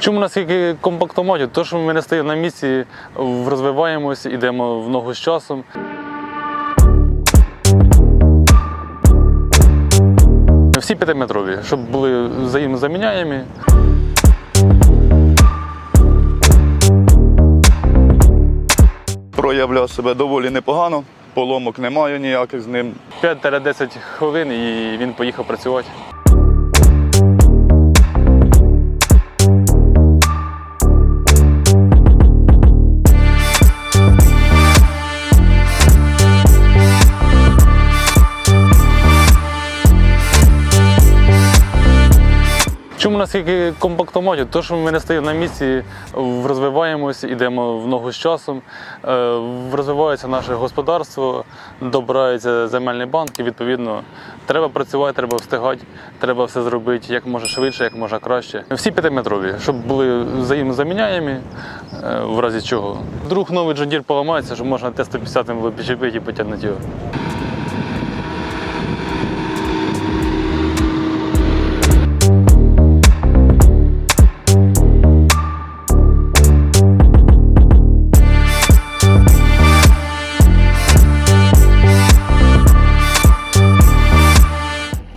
Чому наскільки компактоматів? То, що ми не стоїмо на місці, розвиваємось, йдемо в ногу з часом. Всі п'ятиметрові, щоб були взаємозаміняємі. проявляв себе доволі непогано. Поломок немає ніяких з ним. 5-10 хвилин і він поїхав працювати. Чому наскільки компактоматів? То, що ми не стоїмо на місці, розвиваємось, йдемо в ногу з часом, е, розвивається наше господарство, добирається земельний банк, і відповідно треба працювати, треба встигати, треба все зробити як може швидше, як може краще. Всі п'ятиметрові, щоб були взаємозаміняємі, е, в разі чого. Вдруг новий джондір поламається, щоб можна Т-150 підчепити і потягнути його.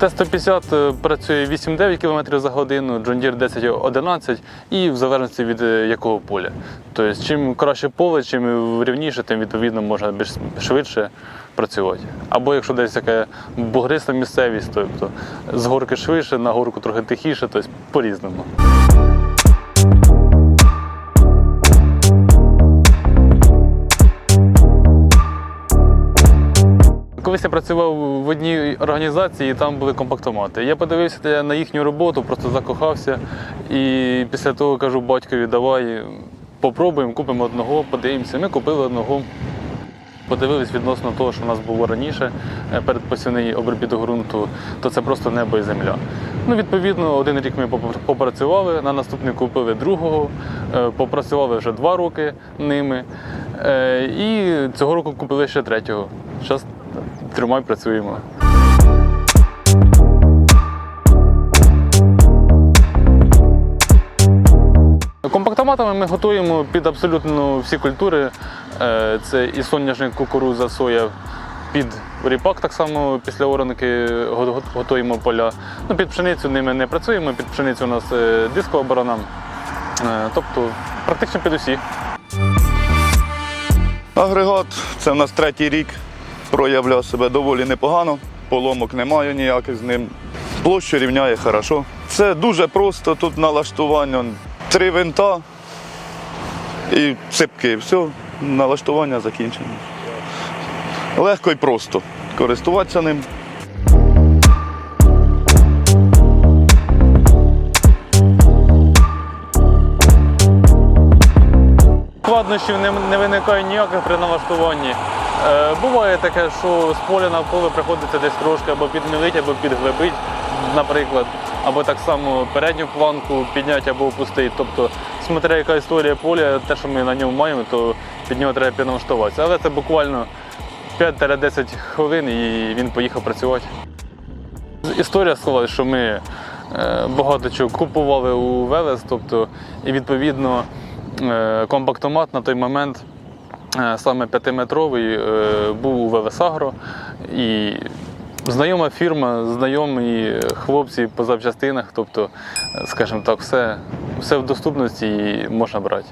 Т-150 е, працює 8-9 км за годину, Deere 10-11 і в залежності від е, якого поля. Тобто, чим краще поле, чим рівніше, тим відповідно можна більш швидше працювати. Або якщо десь така бугриста місцевість, тобто з горки швидше, на горку трохи тихіше, тобто по-різному. Колись я працював в одній організації, і там були компактомати. Я подивився на їхню роботу, просто закохався. І після того кажу батькові, давай попробуємо, купимо одного, подивимося. Ми купили одного. Подивились відносно того, що в нас було раніше е, передпосівний обробіток ґрунту, то це просто небо і земля. Ну, відповідно, один рік ми попрацювали, на наступний купили другого, е, попрацювали вже два роки ними. е, І цього року купили ще третього. Зараз трьома й працюємо. Компактоматами ми готуємо під абсолютно всі культури. Е, Це і соняшник, кукурудза, соя, під ріпак так само після оранки го- го- готуємо поля. Ну, під пшеницю ними не працюємо, під пшеницю у нас е, дискова борона. Е, Тобто практично під усі. Агрегат це в нас третій рік. Проявляв себе доволі непогано. Поломок немає ніяких з ним. Площу рівняє хорошо. Це дуже просто. Тут налаштування три винта і цепки. Все, налаштування закінчено. Легко і просто користуватися ним. Складнощів не, не виникає ніяких при налаштуванні. Е, буває таке, що з поля на поле приходиться десь трошки або підмілити, або підглибити, наприклад, або так само передню планку підняти або опустити. Тобто, смотря яка історія поля, те, що ми на ньому маємо, то під нього треба підналаштуватися. Але це буквально 5-10 хвилин і він поїхав працювати. Історія склалася, що ми е, багато чого купували у Велес, тобто, і відповідно е, компактомат на той момент, саме п'ятиметровий, е, був у Велесагро. І знайома фірма, знайомі хлопці по запчастинах, тобто, е, скажімо так, все, все в доступності і можна брати.